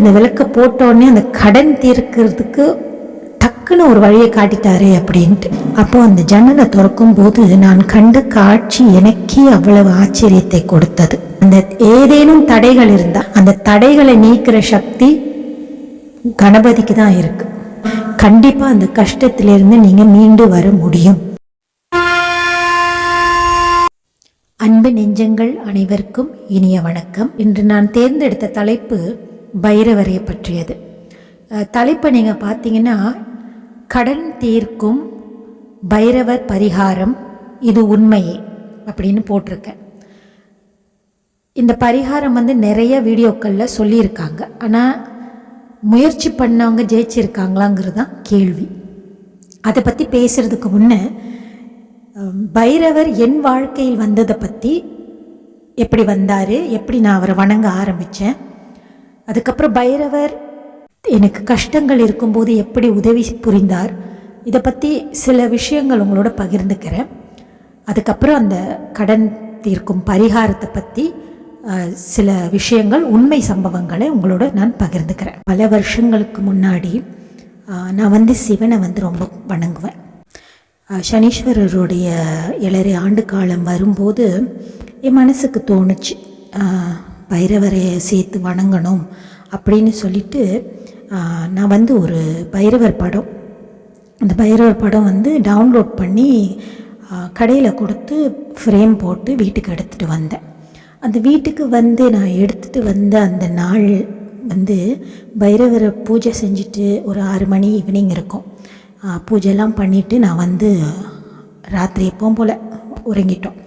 இந்த விளக்கை போட்டோடனே அந்த கடன் தீர்க்கிறதுக்கு டக்குன்னு ஒரு வழியை காட்டிட்டாரு அப்படின்ட்டு. அப்போ அந்த ஜன்னலை திறக்கும் போது நான் கண்ட காட்சி எனக்கே அவ்வளவு ஆச்சரியத்தை கொடுத்தது. அந்த ஏதேனும் தடைகள் இருந்தால் அந்த தடைகளை நீக்கிற சக்தி கணபதிக்கு தான் இருக்கு. கண்டிப்பாக அந்த கஷ்டத்திலிருந்து நீங்கள் மீண்டு வர முடியும். அன்பு நெஞ்சங்கள் அனைவருக்கும் இனிய வணக்கம். இன்று நான் தேர்ந்தெடுத்த தலைப்பு பைரவரையை பற்றியது. தலைப்பை நீங்கள் பார்த்தீங்கன்னா கடன் தீர்க்கும் பைரவர் பரிகாரம் இது உண்மையே அப்படின்னு போட்டிருக்கேன். இந்த பரிகாரம் வந்து நிறைய வீடியோக்களில் சொல்லியிருக்காங்க. ஆனால் முயற்சி பண்ணவங்க ஜெயிச்சிருக்காங்களாங்கிறது தான் கேள்வி. அதை பற்றி பேசுகிறதுக்கு முன்னே பைரவர் என் வாழ்க்கையில் வந்ததை பற்றி எப்படி வந்தார்? எப்படி நான் அவரை வணங்க ஆரம்பித்தேன் அதுக்கப்புறம் பைரவர் எனக்கு கஷ்டங்கள் இருக்கும்போது எப்படி உதவி புரிந்தார்? இதை பற்றி சில விஷயங்கள் உங்களோட பகிர்ந்துக்கிறேன். அதுக்கப்புறம் அந்த கடன் தீர்க்கும் பரிகாரத்தை பற்றி சில விஷயங்கள் உண்மை சம்பவங்களை உங்களோட நான் பகிர்ந்துக்கிறேன். பல வருஷங்களுக்கு முன்னாடி நான் வந்து சிவனை வந்து ரொம்ப வணங்குவேன். சனீஸ்வரருடைய ஏழரை ஆண்டு காலம் வரும்போது என் மனசுக்கு தோணுச்சு. பைரவரை சேர்த்து வணங்கணும் அப்படின்னு சொல்லிட்டு நான் வந்து ஒரு பைரவர் படம். அந்த பைரவர் படம் வந்து டவுன்லோட் பண்ணி கடையில் கொடுத்து ஃப்ரேம் போட்டு வீட்டுக்கு எடுத்துகிட்டு வந்தேன். அந்த வீட்டுக்கு வந்து நான் எடுத்துகிட்டு வந்த அந்த நாள் வந்து பைரவரை பூஜை செஞ்சுட்டு ஒரு ஆறு மணி ஈவினிங் இருக்கும். பூஜைலாம் பண்ணிவிட்டு நான் வந்து ராத்திரி எப்பவும் போல் உறங்கிட்டோம்.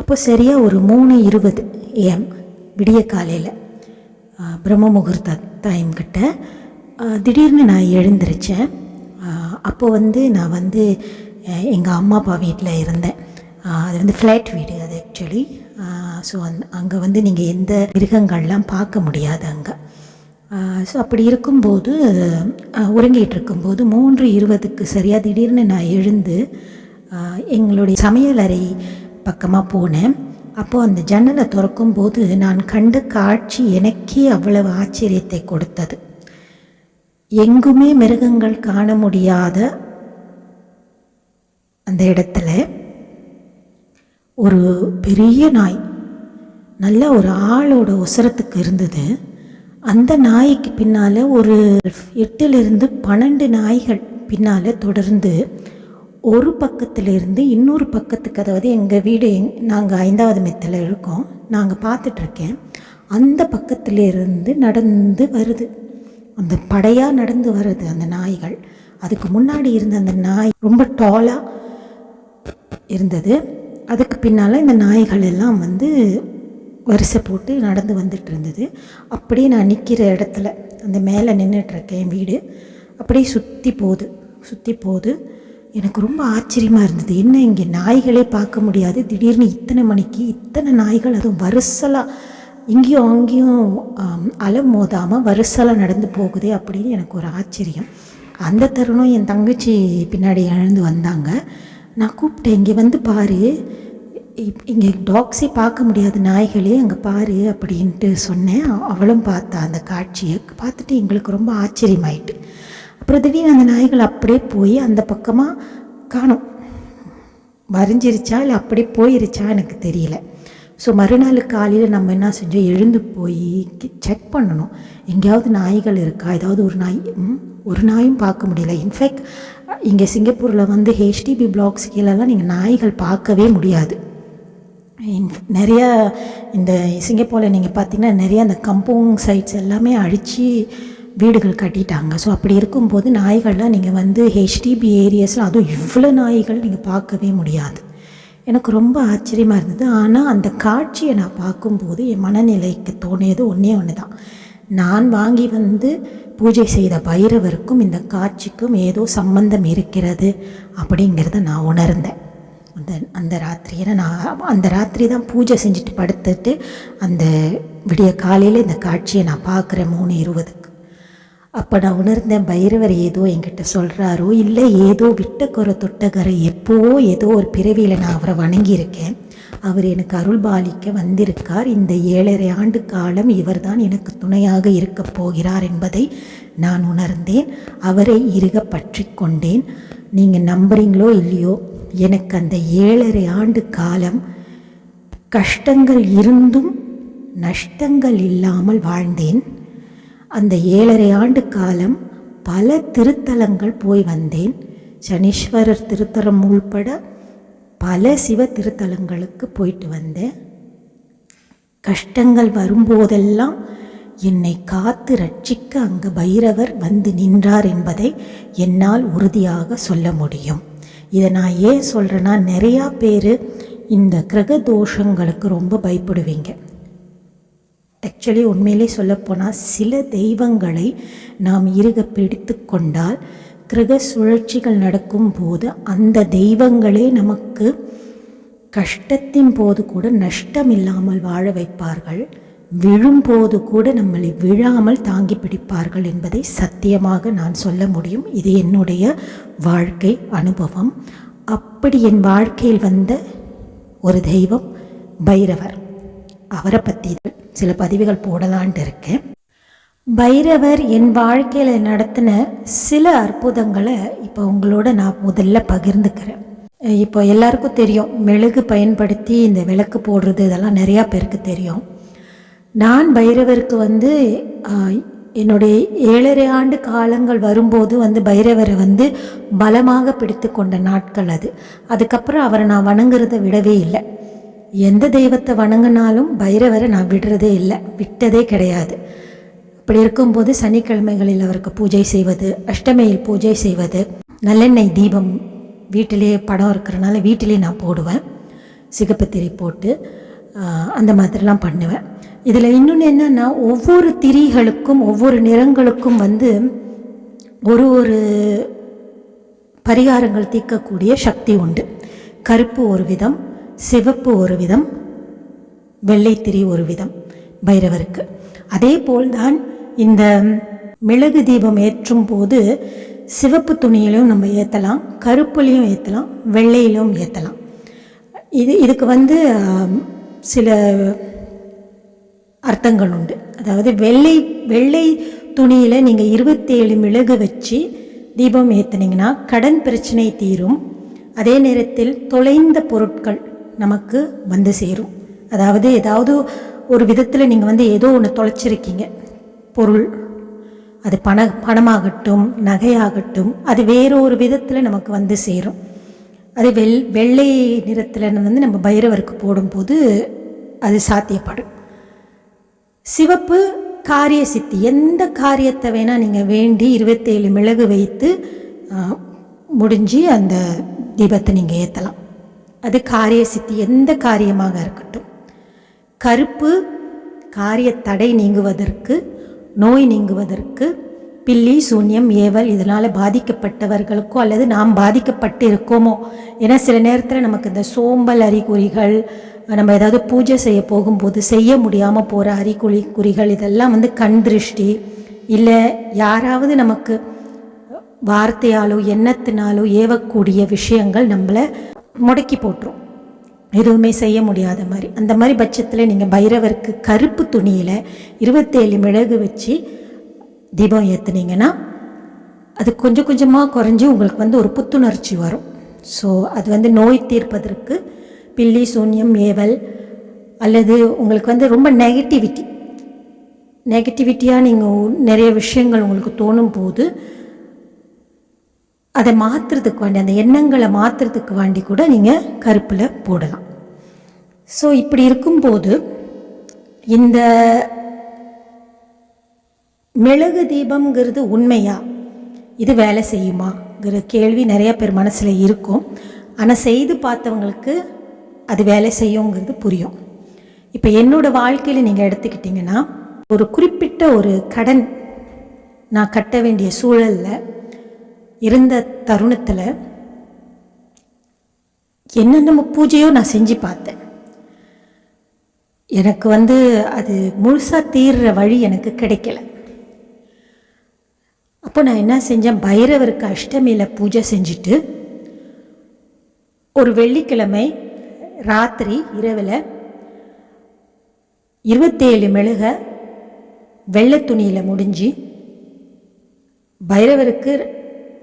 அப்போ சரியாக ஒரு மூணு இருபது ஏஎம் விடிய காலையில் பிரம்ம முகூர்த்த டைம் கிட்ட திடீர்னு நான் எழுந்திருச்சேன். அப்போ வந்து நான் வந்து எங்கள் அம்மா அப்பா வீட்டில் இருந்தேன். அது வந்து ஃப்ளாட் வீடு அது ஆக்சுவலி ஸோ அந் அங்கே வந்து நீங்கள் எந்த மிருகங்கள்லாம் பார்க்க முடியாது அங்கே. ஸோ அப்படி இருக்கும்போது உறங்கிட்டு இருக்கும்போது மூன்று இருபதுக்கு சரியாக திடீர்னு நான் எழுந்து எங்களுடைய சமையலறை பக்கமாக போனேன். அப்போது அந்த ஜன்னலை திறக்கும் போது நான் கண்ட காட்சி எனக்கே அவ்வளவு ஆச்சரியத்தை கொடுத்தது. எங்குமே மிருகங்கள் காண முடியாத அந்த இடத்துல ஒரு பெரிய நாய் நல்ல ஒரு ஆளோட உசரத்துக்கு இருந்தது. அந்த நாய்க்கு பின்னால் ஒரு எட்டுலேருந்து பன்னெண்டு நாய்கள் பின்னால் தொடர்ந்து ஒரு பக்கத்திலிருந்து இன்னொரு பக்கத்துக்கு அதாவது எங்கள் வீடு எங் நாங்கள் ஐந்தாவது மெத்தில் இருக்கோம் நாங்கள் பார்த்துட்ருக்கேன். அந்த பக்கத்திலிருந்து நடந்து வருது. அந்த படையாக நடந்து வருது அந்த நாய்கள். அதுக்கு முன்னாடி இருந்த அந்த நாய் ரொம்ப டாலாக இருந்தது. அதுக்கு பின்னால் இந்த நாய்கள் எல்லாம் வந்து வரிசை போட்டு நடந்து வந்துட்டு இருந்தது அப்படியே நான் நிற்கிற இடத்துல அந்த மேலே நின்றுட்டுருக்கேன் என் வீடு அப்படியே சுற்றி போகுது. சுற்றி போகுது. எனக்கு ரொம்ப ஆச்சரியமாக இருந்தது. என்ன இங்கே நாய்களே பார்க்க முடியாது? திடீர்னு இத்தனை மணிக்கு இத்தனை நாய்கள் அதுவும் வருசலாக இங்கேயும் அங்கேயும் அலம் மோதாமல் வருசலாக நடந்து போகுதே அப்படின்னு எனக்கு ஒரு ஆச்சரியம். அந்த தருணம் என் தங்கச்சி பின்னாடி எழுந்து வந்தாங்க. நான் கூப்பிட்டேன் இங்கே வந்து பாரு. இப்- இங்கே டாக்ஸே பார்க்க முடியாது. நாய்களே அங்கே பாரு அப்படின்ட்டு சொன்னேன். அவளும் பார்த்தா அந்த காட்சியை பார்த்துட்டு எங்களுக்கு ரொம்ப ஆச்சரியமாயிட்டு. அப்புறம் திடீர்னு அந்த நாய்கள் அப்படியே போய் அந்த பக்கமாக காணோம். மறைஞ்சிருச்சா இல்லை அப்படியே போயிருச்சா எனக்கு தெரியல. ஸோ மறுநாள் காலையில் நம்ம என்ன செஞ்சோம்? எழுந்து போய் செக் பண்ணணும். எங்கேயாவது நாய்கள் இருக்கா? ஏதாவது ஒரு நாய் ஒரு நாயும் பார்க்க முடியல. இன்ஃபேக்ட் இங்கே சிங்கப்பூரில் வந்து ஹெச்டிபி பிளாக்ஸ் கீழெல்லாம் நீங்கள் நாய்கள் பார்க்கவே முடியாது. இன்- நிறைய இந்த சிங்கப்பூரில் நீங்கள் பார்த்தீங்கன்னா நிறைய அந்த கம்பவுண்ட் சைட்ஸ் எல்லாமே அழித்து வீடுகள் கட்டிட்டாங்க. ஸோ அப்படி இருக்கும்போது நாய்கள்லாம் நீங்கள் வந்து ஹெச்டிபி ஏரியாஸில் அதுவும் இவ்வளோ நாய்கள் நீங்கள் பார்க்கவே முடியாது. எனக்கு ரொம்ப ஆச்சரியமாக இருந்தது. ஆனால் அந்த காட்சியை நான் பார்க்கும்போது என் மனநிலைக்கு தோணியது ஒன்றே ஒன்று தான் நான் வாங்கி வந்து பூஜை செய்த பைரவருக்கும் இந்த காட்சிக்கும் ஏதோ சம்பந்தம் இருக்கிறது அப்படிங்கிறத நான் உணர்ந்தேன். அந்த அந்த ராத்திரி. ஏன்னா நான் அந்த ராத்திரி தான் பூஜை செஞ்சுட்டு படுத்துட்டு அந்த விடிய காலையில் இந்த காட்சியை நான் பார்க்குறேன். மூணு இருபது. அப்போ நான் உணர்ந்தேன் பைரவர் ஏதோ என்கிட்ட சொல்கிறாரோ இல்லை ஏதோ விட்ட தொட்டகரை எப்போவோ ஏதோ ஒரு பிறவியில் நான் அவரை வணங்கியிருக்கேன். அவர் எனக்கு அருள்பாலிக்க வந்திருக்கார். இந்த ஏழரை ஆண்டு காலம் இவர்தான் எனக்கு துணையாக இருக்கப் போகிறார் என்பதை நான் உணர்ந்தேன். அவரை இருக பற்றி கொண்டேன். நீங்கள் நம்புறீங்களோ இல்லையோ எனக்கு அந்த ஏழரை ஆண்டு காலம் கஷ்டங்கள் இருந்தும் நஷ்டங்கள் இல்லாமல் வாழ்ந்தேன். அந்த ஏழரை ஆண்டு காலம் பல திருத்தலங்கள் போய் வந்தேன். சனீஸ்வரர் திருத்தலம் உள்பட பல சிவ திருத்தலங்களுக்கு போயிட்டு வந்தேன். கஷ்டங்கள் வரும்போதெல்லாம் என்னை காத்து ரட்சிக்க அங்கு பைரவர் வந்து நின்றார் என்பதை என்னால் உறுதியாக சொல்ல முடியும். இதை நான் ஏன் சொல்கிறேன்னா நிறையா பேர் இந்த கிரக தோஷங்களுக்கு ரொம்ப பயப்படுவீங்க. ஆக்சுவலி உண்மையிலே சொல்லப்போனால் சில தெய்வங்களை நாம் இறுக பிடித்து கொண்டால் கிரக சுழற்சிகள் நடக்கும்போது அந்த தெய்வங்களே நமக்கு கஷ்டத்தின் போது கூட நஷ்டம் இல்லாமல் வாழ வைப்பார்கள். விழும்போது கூட நம்மளை விழாமல் தாங்கி பிடிப்பார்கள் என்பதை சத்தியமாக நான் சொல்ல முடியும். இது என்னுடைய வாழ்க்கை அனுபவம். அப்படி என் வாழ்க்கையில் வந்த ஒரு தெய்வம் பைரவர். அவரை பற்றி சில பதிவுகள் போடலான்ட்டு இருக்கேன். பைரவர் என் வாழ்க்கையில் நடத்தின சில அற்புதங்களை இப்போ உங்களோட நான் முதல்ல பகிர்ந்துக்கிறேன். இப்போ எல்லாருக்கும் தெரியும் மெழுகு பயன்படுத்தி இந்த விளக்கு போடுறது இதெல்லாம் நிறையா பேருக்கு தெரியும். நான் பைரவருக்கு வந்து என்னுடைய ஏழரை ஆண்டு காலங்கள் வரும்போது வந்து பைரவரை வந்து பலமாக பிடித்து கொண்ட நாட்கள் அது. அதுக்கப்புறம் அவரை நான் வணங்குறதை விடவே இல்லை. எந்த தெய்வத்தை வணங்கினாலும் பைரவரை நான் விடுறதே இல்லை. விட்டதே கிடையாது. அப்படி இருக்கும்போது சனிக்கிழமைகளில் அவருக்கு பூஜை செய்வது அஷ்டமியில் பூஜை செய்வது நல்லெண்ணெய் தீபம் வீட்டிலேயே படம் இருக்கிறனால வீட்டிலே நான் போடுவேன். சிகப்பு திரி போட்டு அந்த மாதிரிலாம் பண்ணுவேன். இதில் இன்னொன்று என்னென்னா ஒவ்வொரு திரிகளுக்கும் ஒவ்வொரு நிறங்களுக்கும் வந்து ஒரு ஒரு பரிகாரங்கள் தீர்க்கக்கூடிய சக்தி உண்டு. கருப்பு ஒரு விதம் சிவப்பு ஒரு விதம் வெள்ளைத்திரி ஒரு விதம் பைரவருக்கு. அதே போல்தான் இந்த மிளகு தீபம் ஏற்றும் போது சிவப்பு துணியிலும் நம்ம ஏற்றலாம் கருப்புலையும் ஏற்றலாம் வெள்ளையிலும் ஏற்றலாம் இது இதுக்கு வந்து சில அர்த்தங்கள் உண்டு. அதாவது வெள்ளை வெள்ளை துணியில் நீங்கள் இருபத்தேழு மிளகு வச்சு தீபம் ஏற்றுனீங்கன்னா கடன் பிரச்சனை தீரும். அதே நேரத்தில் தொலைந்த பொருட்கள் நமக்கு வந்து சேரும். அதாவது ஏதாவது ஒரு விதத்தில் நீங்கள் வந்து ஏதோ ஒன்று தொலைச்சிருக்கீங்க. பொருள் அது பண பணமாகட்டும் நகையாகட்டும் அது வேற ஒரு விதத்தில் நமக்கு வந்து சேரும். அது வெள் வெள்ளை நிறத்தில் வந்து நம்ம பைரவருக்கு போடும்போது அது சாத்தியப்படும். சிவப்பு காரிய சித்தி எந்த காரியத்தை வேணால் நீங்கள் வேண்டி இருபத்தேழு மிளகு வைத்து முடிஞ்சு அந்த தீபத்தை நீங்கள் ஏற்றலாம் அது காரிய சித்தி எந்த காரியமாக இருக்கட்டும். கருப்பு காரிய தடை நீங்குவதற்கு நோய் நீங்குவதற்கு பில்லி சூன்யம் ஏவல் இதனால் பாதிக்கப்பட்டவர்களுக்கோ அல்லது நாம் பாதிக்கப்பட்டு இருக்கோமோ ஏன்னா சில நேரத்தில் நமக்கு இந்த சோம்பல் அறிகுறிகள் நம்ம ஏதாவது பூஜை செய்ய போகும்போது செய்ய முடியாமல் போகிற அறிகுறி குறிகள் இதெல்லாம் வந்து கண் திருஷ்டி இல்லை யாராவது நமக்கு வார்த்தையாலோ எண்ணத்தினாலோ ஏவக்கூடிய விஷயங்கள் நம்மளை முடக்கி போட்டுரும். எதுவுமே செய்ய முடியாத மாதிரி. அந்த மாதிரி பட்சத்தில் நீங்கள் பைரவருக்கு கருப்பு துணியில் இருபத்தேழு மிளகு வச்சு தீபம் ஏற்றுனீங்கன்னா அது கொஞ்சம் கொஞ்சமாக குறைஞ்சி உங்களுக்கு வந்து ஒரு புத்துணர்ச்சி வரும். ஸோ அது வந்து நோய் தீர்ப்பதற்கு பில்லி சூன்யம் ஏவல் அல்லது உங்களுக்கு வந்து ரொம்ப நெகட்டிவிட்டி நெகட்டிவிட்டியாக நீங்கள் நிறைய விஷயங்கள் உங்களுக்கு தோணும் போது அதை மாற்றுறதுக்கு வேண்டி அந்த எண்ணங்களை மாற்றுறதுக்கு வேண்டி கூட நீங்கள் கருப்பில் போடலாம். ஸோ இப்படி இருக்கும்போது இந்த மிளகு தீபம்ங்கிறது உண்மையா? இது வேலை செய்யுமாங்கிற கேள்வி நிறைய பேர் மனசில் இருக்கும். ஆனால் செய்து பார்த்தவங்களுக்கு அது வேலை செய்யுங்கிறது புரியும். இப்போ என்னோடய வாழ்க்கையில் நீங்கள் எடுத்துக்கிட்டிங்கன்னா ஒரு குறிப்பிட்ட ஒரு கடன் நான் கட்ட வேண்டிய சூழலில் இருந்த தருணத்தில் என்னென்ன பூஜையோ நான் செஞ்சு பார்த்தேன். எனக்கு வந்து அது முழுசாக தீர்ற வழி எனக்கு கிடைக்கல. அப்போ நான் என்ன செஞ்சேன்? பைரவருக்கு அஷ்டமியில் பூஜை செஞ்சுட்டு ஒரு வெள்ளிக்கிழமை ராத்திரி இரவில் இருபத்தேழு மெழுக வெள்ளை துணியில் முடிஞ்சு பைரவருக்கு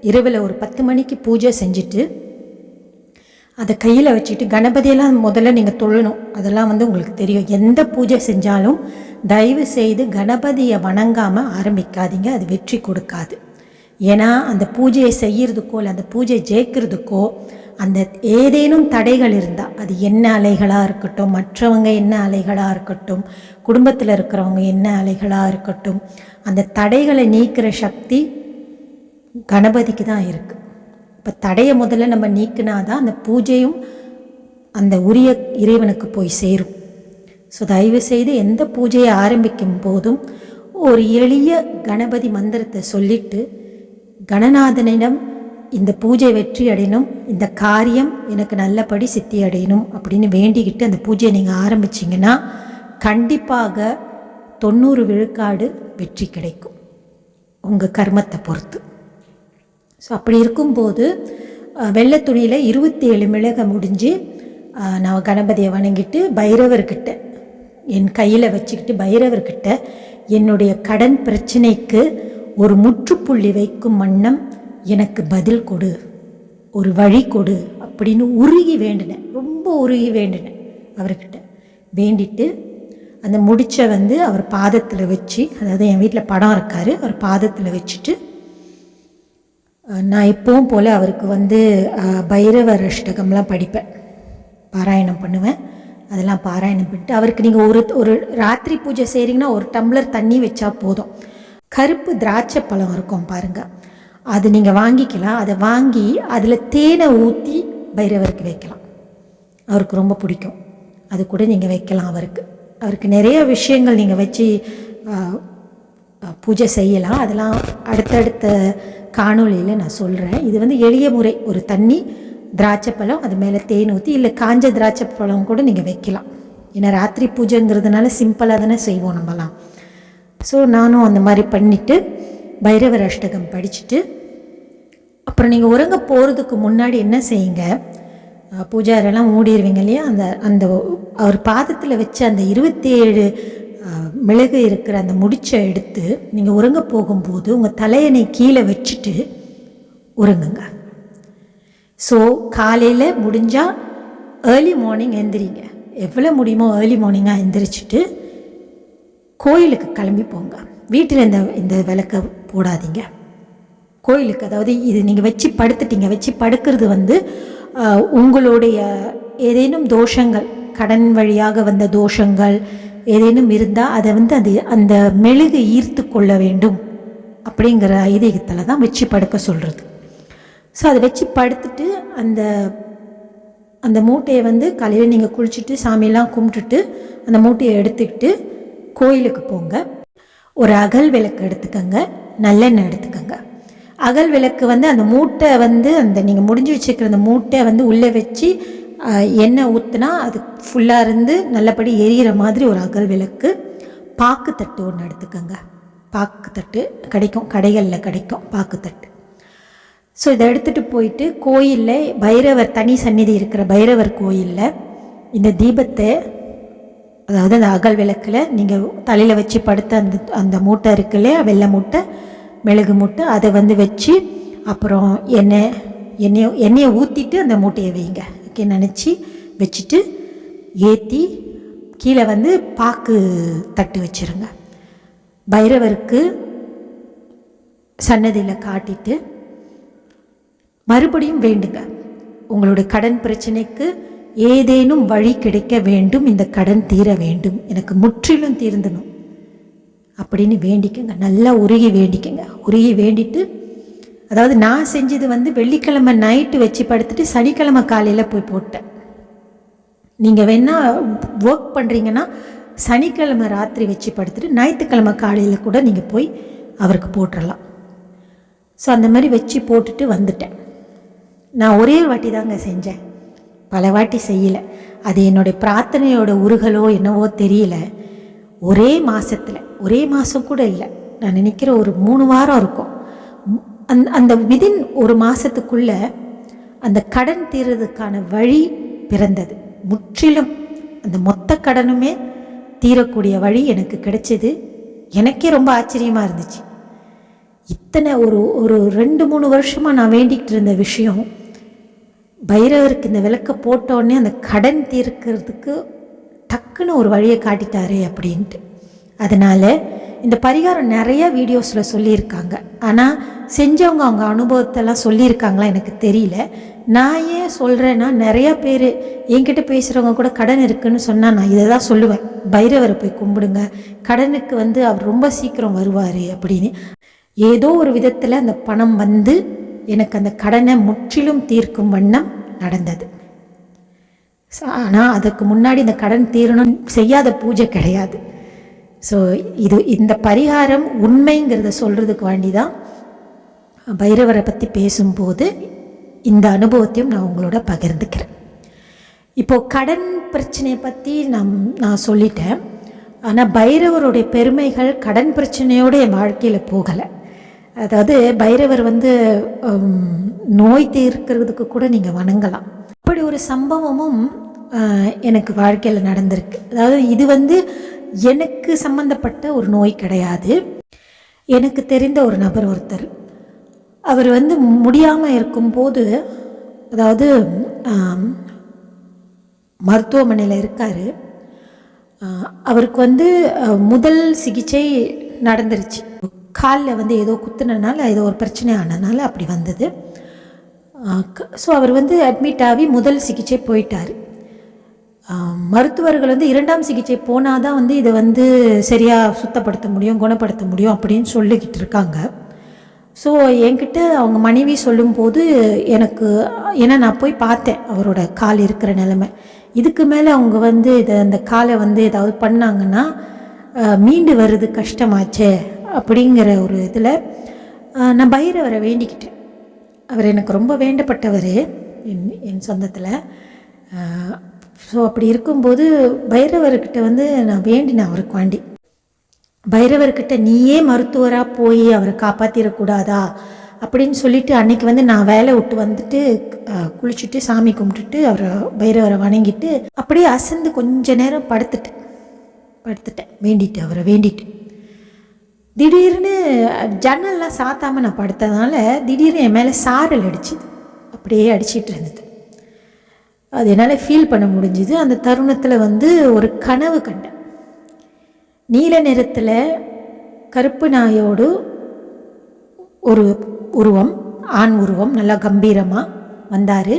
இரவில் ஒரு பத்து மணிக்கு பூஜை செஞ்சுட்டு அதை கையில் வச்சுட்டு கணபதியெல்லாம் முதல்ல நீங்கள் தொழணும். அதெல்லாம் வந்து உங்களுக்கு தெரியும். எந்த பூஜை செஞ்சாலும் தயவு செய்து கணபதியை வணங்காமல் ஆரம்பிக்காதீங்க. அது வெற்றி கொடுக்காது. ஏன்னா அந்த பூஜையை செய்கிறதுக்கோ இல்லை அந்த பூஜை ஜெயிக்கிறதுக்கோ அந்த ஏதேனும் தடைகள் இருந்தால் அது என்ன அலைகளாக இருக்கட்டும் மற்றவங்க என்ன அலைகளாக இருக்கட்டும் குடும்பத்தில் இருக்கிறவங்க என்ன அலைகளாக இருக்கட்டும் அந்த தடைகளை நீக்கிற சக்தி கணபதிக்கு தான் இருக்குது இப்போ தடையை முதல்ல நம்ம நீக்கினா தான் அந்த பூஜையும் அந்த உரிய இறைவனுக்கு போய் சேரும். ஸோ தயவு செய்து எந்த பூஜையை ஆரம்பிக்கும் போதும் ஒரு எளிய கணபதி மந்திரத்தை சொல்லிட்டு கணநாதனிடம் இந்த பூஜை வெற்றி அடையணும் இந்த காரியம் எனக்கு நல்லபடி சித்தி அடையணும் அப்படின்னு வேண்டிக்கிட்டு அந்த பூஜையை நீங்கள் ஆரம்பிச்சிங்கன்னா கண்டிப்பாக தொண்ணூறு விழுக்காடு வெற்றி கிடைக்கும். உங்கள் கர்மத்தை பொறுத்து. ஸோ அப்படி இருக்கும்போது அஹ், வெள்ளை துணியில் இருபத்தி ஏழு மிளக முடிஞ்சு நான் கணபதியை வணங்கிட்டு பைரவர்கிட்ட என் கையில் வச்சுக்கிட்டு பைரவர்கிட்ட என்னுடைய கடன் பிரச்சனைக்கு ஒரு முற்றுப்புள்ளி வைக்கும் வண்ணம் எனக்கு பதில் கொடு ஒரு வழி கொடு அப்படின்னு உருகி வேண்டினேன். ரொம்ப உருகி வேண்டினேன் அவர்கிட்ட. வேண்டிட்டு அந்த முடிச்சை வந்து அவர் பாதத்தில் வச்சு அதாவது என் வீட்டில் படம் இருக்கார் அவர் பாதத்தில் வச்சுட்டு நான் எப்பவும் போல் அவருக்கு வந்து பைரவ பைரவர் அஷ்டகம்லாம் படிப்பேன். பாராயணம் பண்ணுவேன். அதெல்லாம் பாராயணம் பண்ணிட்டு அவருக்கு நீங்கள் ஒரு ஒரு ராத்திரி பூஜை செய்கிறீங்கன்னா ஒரு டம்ளர் தண்ணி வச்சா போதும். கருப்பு திராட்சை பழம் இருக்கும் பாருங்கள் அது நீங்கள் வாங்கிக்கலாம். அதை வாங்கி அதில் தேனை ஊற்றி பைரவருக்கு வைக்கலாம். அவருக்கு ரொம்ப பிடிக்கும். அது கூட நீங்கள் வைக்கலாம் அவருக்கு. அவருக்கு நிறைய விஷயங்கள் நீங்கள் வச்சு பூஜை செய்யலாம். அதெல்லாம் அடுத்தடுத்த காணொலியில் நான் சொல்கிறேன் இது வந்து எளிய முறை. ஒரு தண்ணி திராட்சை பழம் அது மேலே தேன் ஊற்றி இல்லை காஞ்ச திராட்சை பழம் கூட நீங்கள் வைக்கலாம். ஏன்னா ராத்திரி பூஜைங்கிறதுனால சிம்பிளாக தானே செய்வோம் நம்மலாம். ஸோ நானும் அந்த மாதிரி பண்ணிவிட்டு பைரவர் அஷ்டகம் படிச்சுட்டு அப்புறம் நீங்கள் உறங்க போகிறதுக்கு முன்னாடி என்ன செய்யுங்க? பூஜாரெல்லாம் மூடிடுவீங்க இல்லையா? அந்த அந்த அவர் பாதத்தில் வச்ச அந்த இருபத்தேழு மிளகு இருக்கிற அந்த முடிச்சை எடுத்து நீங்கள் உறங்க போகும்போது உங்கள் தலையணை கீழே வச்சுட்டு உறங்குங்க. ஸோ காலையில் முடிஞ்சால் ஏர்லி மார்னிங் எந்திரிங்க. எவ்வளோ முடியுமோ ஏர்லி மார்னிங்காக எந்திரிச்சிட்டு கோயிலுக்கு கிளம்பி போங்க. வீட்டில் இந்த இந்த விளக்க போடாதீங்க. கோயிலுக்கு அதாவது இது நீங்கள் வச்சு படுத்துட்டீங்க. வச்சு படுக்கிறது வந்து உங்களுடைய ஏதேனும் தோஷங்கள் கடன் வழியாக வந்த தோஷங்கள் ஏதேனும் இருந்தால் அதை வந்து அது அந்த மெழுகு ஈர்த்து கொள்ள வேண்டும் அப்படிங்கிற ஐதீகத்தில் தான் வச்சு படுக்க சொல்கிறது ஸோ அதை வச்சு படுத்துட்டு அந்த அந்த மூட்டையை வந்து காலையில் நீங்கள் குளிச்சுட்டு சாமியெல்லாம் கும்பிட்டுட்டு அந்த மூட்டையை எடுத்துக்கிட்டு கோயிலுக்கு போங்க. ஒரு அகல் விளக்கு எடுத்துக்கோங்க நல்லெண்ணெய் எடுத்துக்கோங்க. அகல் விளக்கு வந்து அந்த மூட்டை வந்து அந்த நீங்கள் முடிஞ்சு வச்சுருக்கிற அந்த மூட்டை வந்து உள்ளே வச்சு எண்ணெய் ஊற்றுனா அது ஃபுல்லாக இருந்து நல்லபடி எரியிற மாதிரி ஒரு அகல் விளக்கு பாக்குத்தட்டு ஒன்று எடுத்துக்கோங்க. பாக்குத்தட்டு கிடைக்கும். கடைகளில் கிடைக்கும் பாக்குத்தட்டு ஸோ இதை எடுத்துகிட்டு போயிட்டு கோயிலில் பைரவர் தனி சந்நிதி இருக்கிற பைரவர் கோயிலில் இந்த தீபத்தை அதாவது அந்த அகல் விளக்கில் நீங்கள் தலையில் வச்சு படுத்த அந்த அந்த மூட்டை இருக்குல்லையா வெள்ளை மூட்டை மெழுகு மூட்டை அதை வந்து வச்சு அப்புறம் எண்ணெய் எண்ணெயை எண்ணெயை ஊற்றிட்டு அந்த மூட்டையை வைங்க. ஓகே நினச்சி வச்சுட்டு ஏற்றி கீழே வந்து பாக்கு தட்டு வச்சிருங்க. பைரவருக்கு சன்னதியில் காட்டிட்டு மறுபடியும் வேண்டுங்க. உங்களுடைய கடன் பிரச்சனைக்கு ஏதேனும் வழி கிடைக்க வேண்டும். இந்த கடன் தீர வேண்டும். எனக்கு முற்றிலும் தீர்ந்தணும் அப்படின்னு வேண்டிக்கங்க. நல்லா உருகி வேண்டிக்கங்க. உருகி வேண்டிட்டு அதாவது நான் செஞ்சது வந்து வெள்ளிக்கிழமை நைட்டு வச்சு படுத்துட்டு சனிக்கிழமை காலையில் போய் போட்டேன். நீங்கள் வேணால் ஒர்க் பண்ணுறீங்கன்னா சனிக்கிழமை ராத்திரி வச்சு படுத்துட்டு ஞாயிற்றுக்கிழமை காலையில் கூட நீங்கள் போய் அவருக்கு போட்டுடலாம் ஸோ அந்த மாதிரி வச்சு போட்டுட்டு வந்துட்டேன். நான் ஒரே வாட்டி தாங்க செஞ்சேன். பல வாட்டி செய்யலை. அது என்னுடைய பிரார்த்தனையோட உருகலோ என்னவோ தெரியல. ஒரே மாதத்தில் ஒரே மாதம் கூட இல்லை. நான் நினைக்கிற ஒரு மூணு வாரம் இருக்கும். அந் அந்த விதின் ஒரு மாதத்துக்குள்ள அந்த கடன் தீர்றதுக்கான வழி பிறந்தது. முற்றிலும் அந்த மொத்த கடனுமே தீரக்கூடிய வழி எனக்கு கிடைச்சது. எனக்கே ரொம்ப ஆச்சரியமாக இருந்துச்சு. இத்தனை ஒரு ஒரு ரெண்டு மூணு வருஷமாக நான் வேண்டிக்கிட்டு இருந்த விஷயம் பைரவருக்கு இந்த விளக்கை போட்டோடனே அந்த கடன் தீர்க்கிறதுக்கு டக்குன்னு ஒரு வழியை காட்டிட்டாரே அப்படின்ட்டு. அதனால் இந்த பரிகாரம் நிறைய வீடியோஸில் சொல்லியிருக்காங்க. ஆனால் செஞ்சவங்க அவங்க அனுபவத்தெல்லாம் சொல்லியிருக்காங்களா எனக்கு தெரியல. நான் ஏன் சொல்கிறேன்னா நிறையா பேர் என்கிட்ட பேசுகிறவங்க கூட கடன் இருக்குன்னு சொன்னால் நான் இதை தான் சொல்லுவேன். பைரவரை போய் கும்பிடுங்க. கடனுக்கு வந்து அவர் ரொம்ப சீக்கிரம் வருவார் அப்படின்னு. ஏதோ ஒரு விதத்தில் அந்த பணம் வந்து எனக்கு அந்த கடனை முற்றிலும் தீர்க்கும் வண்ணம் நடந்தது. ஆனால் அதுக்கு முன்னாடி இந்த கடன் தீரணும் செய்யாத பூஜை கிடையாது. ஸோ இது இந்த பரிகாரம் உண்மைங்கிறத சொல்கிறதுக்கு வேண்டி தான் பைரவரை பற்றி பேசும்போது இந்த அனுபவத்தையும் நான் உங்களோட பகிர்ந்துக்கிறேன். இப்போது கடன் பிரச்சனையை பற்றி நம் நான் சொல்லிட்டேன். ஆனால் பைரவருடைய பெருமைகள் கடன் பிரச்சனையோடு என் வாழ்க்கையில் போகலை. அதாவது பைரவர் வந்து நோய் தீர்க்கிறதுக்கு கூட நீங்கள் வணங்கலாம். அப்படி ஒரு சம்பவமும் எனக்கு வாழ்க்கையில் நடந்திருக்கு. அதாவது இது வந்து எனக்கு சம்மந்தப்பட்ட ஒரு நோய் கிடையாது. எனக்கு தெரிந்த ஒரு நபர் ஒருத்தர். அவர் வந்து முடியாமல் இருக்கும்போது அதாவது மருத்துவமனையில் இருக்கார். அவருக்கு வந்து முதல் சிகிச்சை நடந்துருச்சு. காலில் வந்து ஏதோ குத்துனனால ஏதோ ஒரு பிரச்சனை ஆனனால அப்படி வந்தது. ஸோ அவர் வந்து அட்மிட் ஆகி முதல் சிகிச்சை போயிட்டார். மருத்துவர்கள் வந்து இரண்டாம் சிகிச்சை போனால் தான் வந்து இதை வந்து சரியாக சுத்தப்படுத்த முடியும் குணப்படுத்த முடியும் அப்படின்னு சொல்லிக்கிட்டு இருக்காங்க. ஸோ என்கிட்ட அவங்க மனைவி சொல்லும்போது எனக்கு ஏன்னா நான் போய் பார்த்தேன் அவரோட கால் இருக்கிற நிலைமை. இதுக்கு மேலே அவங்க வந்து இதை அந்த காலை வந்து ஏதாவது பண்ணாங்கன்னா மீண்டு வர்றது கஷ்டமாச்சே அப்படிங்கிற ஒரு இதில் நான் பைரவரை வேண்டிக்கிட்டேன். அவர் எனக்கு ரொம்ப வேண்டப்பட்டவர் என் என் சொந்தத்தில். ஸோ அப்படி இருக்கும்போது பைரவர்கிட்ட வந்து நான் வேண்டினேன் அவருக்கு வாண்டி. பைரவர்கிட்ட நீயே மருத்துவராக போய் அவரை காப்பாற்றிடக்கூடாதா அப்படின்னு சொல்லிட்டு அன்னைக்கு வந்து நான் வேலை விட்டு வந்துட்டு குளிச்சுட்டு சாமி கும்பிட்டுட்டு அவரை பைரவரை வணங்கிட்டு அப்படியே அசந்து கொஞ்ச நேரம் படுத்துட்டேன். படுத்துட்டேன். வேண்டிட்டு அவரை வேண்டிட்டு. திடீர்னு ஜன்னல்லாம் சாத்தாமல் நான் படுத்ததுனால திடீர்னு என் மேலே சாரல் அடிச்சுது அப்படியே அடிச்சிட்டு இருந்தது. அது என்னால் ஃபீல் பண்ண முடிஞ்சுது. அந்த தருணத்தில் வந்து ஒரு கனவு கண்டேன். நீல நிறத்தில் கருப்பு நாயோடு ஒரு உருவம் ஆண் உருவம் நல்லா கம்பீரமாக வந்தார்.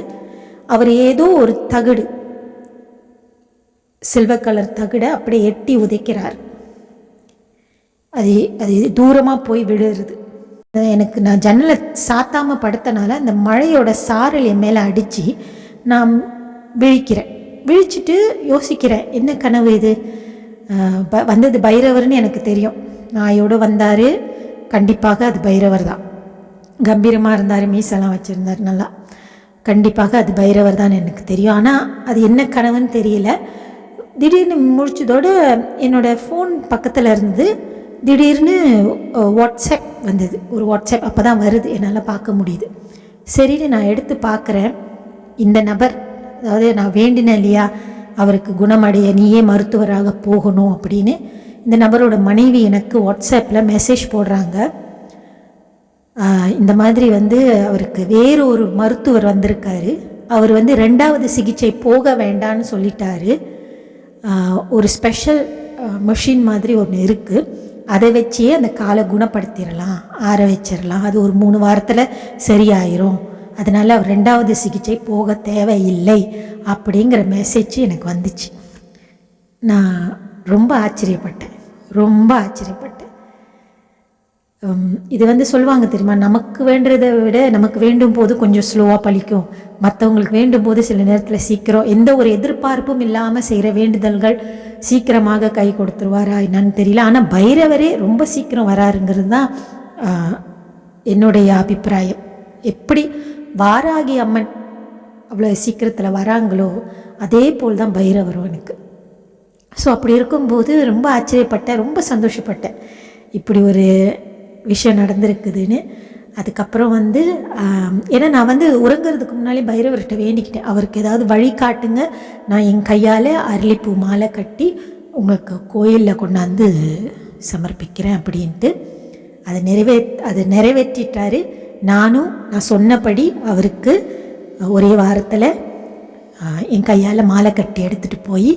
அவர் ஏதோ ஒரு தகடு சில்வர் கலர் தகடை அப்படியே எட்டி உதைக்கிறார். அது அது தூரமாக போய் விழுறது. எனக்கு நான் ஜன்னலை சாத்தாமல் படுத்தனால அந்த மழையோட சாரல் என் மேலே அடித்து நான் விழிக்கிறேன். விழிச்சிட்டு யோசிக்கிறேன் என்ன கனவு இது? ப- வந்தது பைரவர்னு எனக்கு தெரியும். நாயோடு வந்தார். கண்டிப்பாக அது பைரவர் தான். கம்பீரமாக இருந்தார் மீசெல்லாம் வச்சுருந்தார் நல்லா. கண்டிப்பாக அது பைரவர் தான் எனக்கு தெரியும். ஆனால் அது என்ன கனவுன்னு தெரியல. திடீர்னு முடிச்சதோடு என்னோடய ஃபோன் பக்கத்தில் இருந்து திடீர்னு வாட்ஸ்அப் வந்தது. ஒரு வாட்ஸ்அப் அப்போ தான் வருது. என்னால் பார்க்க முடியுது. சரின்னு நான் எடுத்து பார்க்குறேன். இந்த நபர் அதாவது நான் வேண்டினேன் இல்லையா? அவருக்கு குணமடைய நீயே மருத்துவராக போகணும் அப்படின்னு இந்த நபரோட மனைவி எனக்கு வாட்ஸ்அப்பில் மெசேஜ் போடுறாங்க. இந்த மாதிரி வந்து அவருக்கு வேறு ஒரு மருத்துவர் வந்திருக்காரு. அவர் வந்து ரெண்டாவது சிகிச்சை போக வேண்டான்னு சொல்லிட்டாரு. ஒரு ஸ்பெஷல் மெஷின் மாதிரி ஒன்று இருக்குது அதை வச்சே அந்த காலை குணப்படுத்திடலாம் ஆற வச்சிடலாம். அது ஒரு மூணு வாரத்தில் சரியாயிரும். அதனால் அவர் ரெண்டாவது சிகிச்சை போக தேவையில்லை அப்படிங்கிற மெசேஜ் எனக்கு வந்துச்சு. நான் ரொம்ப ஆச்சரியப்பட்டேன். ரொம்ப ஆச்சரியப்பட்டேன். இது வந்து சொல்லுவாங்க தெரியுமா? நமக்கு வேண்டுறதை விட நமக்கு வேண்டும் போது கொஞ்சம் ஸ்லோவாக பழிக்கும். மற்றவங்களுக்கு வேண்டும் போது சில நேரத்தில் சீக்கிரம் எந்த ஒரு எதிர்பார்ப்பும் இல்லாமல் செய்கிற வேண்டுதல்கள் சீக்கிரமாக கை கொடுத்துருவாரா என்னன்னு தெரியல. ஆனால் பைரவரே ரொம்ப சீக்கிரம் வராருங்கிறது தான் என்னுடைய அபிப்பிராயம். எப்படி வாராகி அம்மன் அவ்வளோ சீக்கிரத்தில் வராங்களோ அதே போல் தான் பைரவரும் எனக்கு. ஸோ அப்படி இருக்கும்போது ரொம்ப ஆச்சரியப்பட்டேன் ரொம்ப சந்தோஷப்பட்டேன். இப்படி ஒரு விஷயம் நடந்திருக்குதுன்னு. அதுக்கப்புறம் வந்து ஏன்னா நான் வந்து உறங்குறதுக்கு முன்னாலே பைரவர்கிட்ட வேண்டிக்கிட்டேன். அவருக்கு ஏதாவது வழி காட்டுங்க நான் என் கையால் அரளிப்பூ மாலை கட்டி உங்களுக்கு கோயிலில் கொண்டாந்து சமர்ப்பிக்கிறேன் அப்படின்ட்டு. அதை நிறைவே அதை நிறைவேற்றிட்டாரு. நானும் நான் சொன்னபடி அவருக்கு ஒரே வாரத்தில் என் கையால் மாலை கட்டி எடுத்துகிட்டு போய்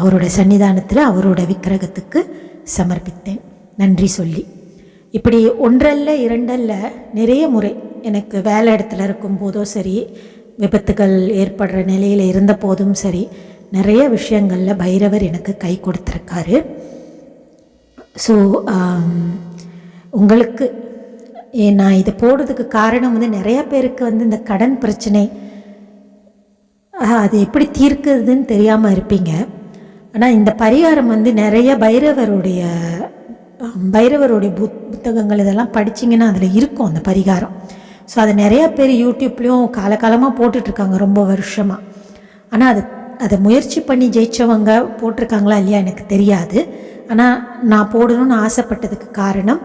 அவரோட சன்னிதானத்தில் அவரோட விக்கிரகத்துக்கு சமர்ப்பித்தேன். நன்றி சொல்லி. இப்படி ஒன்றல்ல இரண்டல்ல நிறைய முறை எனக்கு வேலை இடத்துல இருக்கும் போதோ சரி விபத்துகள் ஏற்படுற நிலையில் இருந்த போதும் சரி நிறைய விஷயங்களில் பைரவர் எனக்கு கை கொடுத்துருக்காரு. ஸோ உங்களுக்கு நான் இதை போடுறதுக்கு காரணம் வந்து நிறையா பேருக்கு வந்து இந்த கடன் பிரச்சனை. அது எப்படி தீர்க்குறதுன்னு தெரியாமல் இருப்பீங்க. ஆனால் இந்த பரிகாரம் வந்து நிறைய பைரவருடைய பைரவருடைய புத் புத்தகங்கள் இதெல்லாம் படிச்சிங்கன்னா அதில் இருக்கும் அந்த பரிகாரம். ஸோ அதை நிறையா பேர் யூடியூப்லேயும் காலகாலமாக போட்டுட்ருக்காங்க ரொம்ப வருஷமாக ஆனால் அது அதை முயற்சி பண்ணி ஜெயித்தவங்க போட்டிருக்காங்களா இல்லையா எனக்கு தெரியாது. ஆனால் நான் போடணும்னு ஆசைப்பட்டதுக்கு காரணம்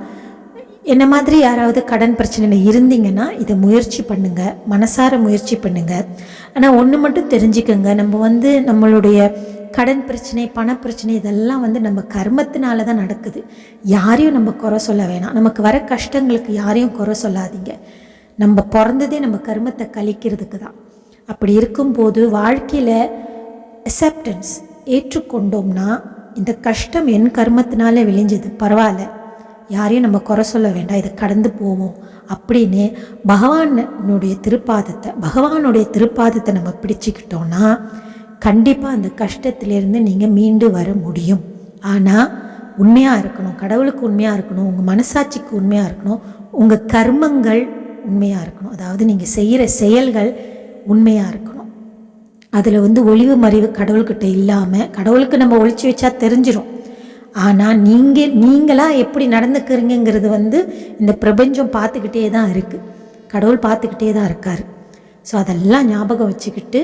என்ன மாதிரி யாராவது கடன் பிரச்சனையில் இருந்தீங்கன்னா இதை முயற்சி பண்ணுங்கள் மனசார முயற்சி பண்ணுங்கள் ஆனால் ஒன்று மட்டும் தெரிஞ்சுக்கோங்க. நம்ம வந்து நம்மளுடைய கடன் பிரச்சனை பணப்பிரச்சனை இதெல்லாம் வந்து நம்ம கர்மத்தினால தான் நடக்குது. யாரையும் நம்ம குறை சொல்ல வேணாம். நமக்கு வர கஷ்டங்களுக்கு யாரையும் குறை சொல்லாதீங்க. நம்ம பிறந்ததே நம்ம கர்மத்தை கழிக்கிறதுக்கு தான். அப்படி இருக்கும்போது வாழ்க்கையில் அக்செப்டன்ஸ் ஏற்றுக்கொண்டோம்னா இந்த கஷ்டம் என் கர்மத்தினால விளைஞ்சது. பரவாயில்ல. யாரையும் நம்ம குறை சொல்ல வேண்டாம். இதை கடந்து போவோம். அப்படின்னு பகவானுடைய திருப்பாதத்தை பகவானுடைய திருப்பாதத்தை நம்ம பிடிச்சிக்கிட்டோன்னா கண்டிப்பாக அந்த கஷ்டத்திலேருந்து நீங்கள் மீண்டு வர முடியும். ஆனால் உண்மையாக இருக்கணும். கடவுளுக்கு உண்மையாக இருக்கணும். உங்கள் மனசாட்சிக்கு உண்மையாக இருக்கணும். உங்கள் கர்மங்கள் உண்மையாக இருக்கணும். அதாவது நீங்கள் செய்கிற செயல்கள் உண்மையாக இருக்கணும். அதில் வந்து ஒளிவு மறைவு கடவுள்கிட்ட இல்லாமல் கடவுளுக்கு நம்ம ஒழிச்சு வச்சா தெரிஞ்சிடும் ஆனால் நீங்கள் நீங்களாக எப்படி நடந்துக்கிறீங்கிறது வந்து இந்த பிரபஞ்சம் பார்த்துக்கிட்டே தான் இருக்குது கடவுள் பார்த்துக்கிட்டே தான் இருக்கார். ஸோ அதெல்லாம் ஞாபகம் வச்சுக்கிட்டு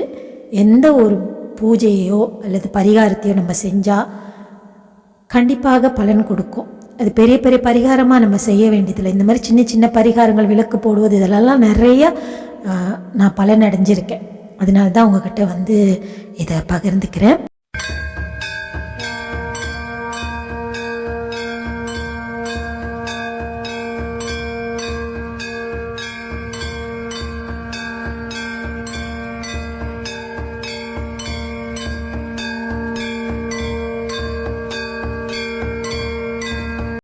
எந்த ஒரு பூஜையோ அல்லது பரிகாரத்தையோ நம்ம செஞ்சால் கண்டிப்பாக பலன் கொடுக்கும். அது பெரிய பெரிய பரிகாரமாக நம்ம செய்ய வேண்டியதில்லை. இந்த மாதிரி சின்ன சின்ன பரிகாரங்கள் விளக்கு போடுவது இதெல்லாம் நிறைய நான் பலன் அடைஞ்சிருக்கேன் அதனால தான் உங்ககிட்ட வந்து இதை பகிர்ந்துக்கிறேன்.